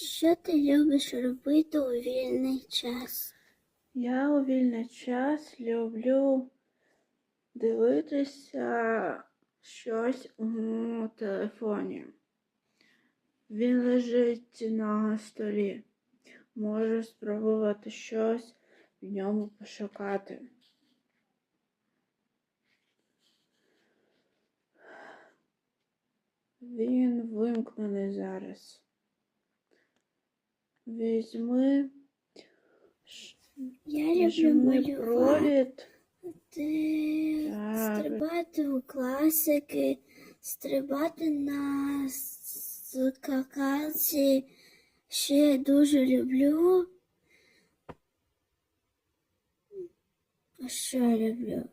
Що ти любиш робити у вільний час? Я у вільний час люблю дивитися щось у телефоні. Він лежить на столі. Можу спробувати щось в ньому пошукати. Він вимкнений зараз. Візьми Я люблю малювати, стрибати у класики, стрибати на скакалці. Ще я дуже люблю. А що я люблю?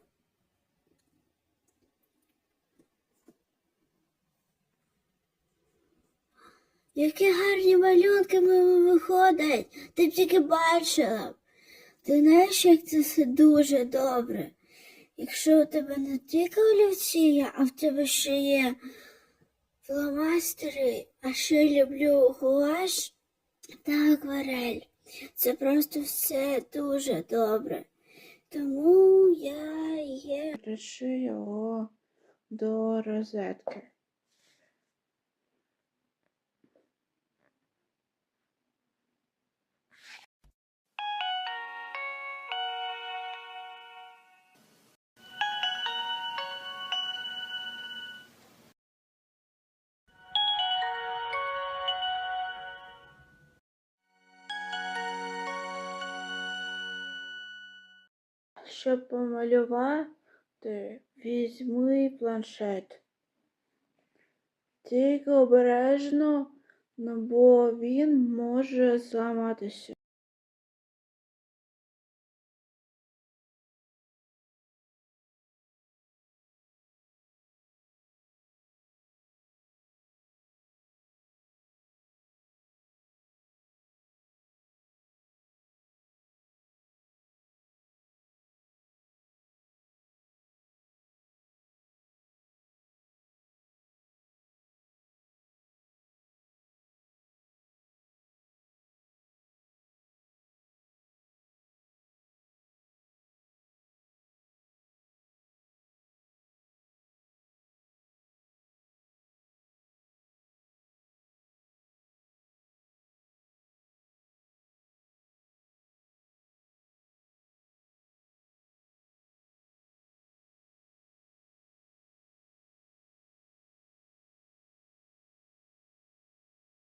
Які гарні малюнки мене виходять. Ти б тільки бачила. Ти знаєш, як це все дуже добре. Якщо у тебе не тільки олівці є, а в тебе ще є фломастери, а ще люблю гуаш та акварель. Це просто все дуже добре. Тому я є. Приши його до розетки. Щоб помалювати, візьми планшет. Тільки обережно, бо він може зламатися.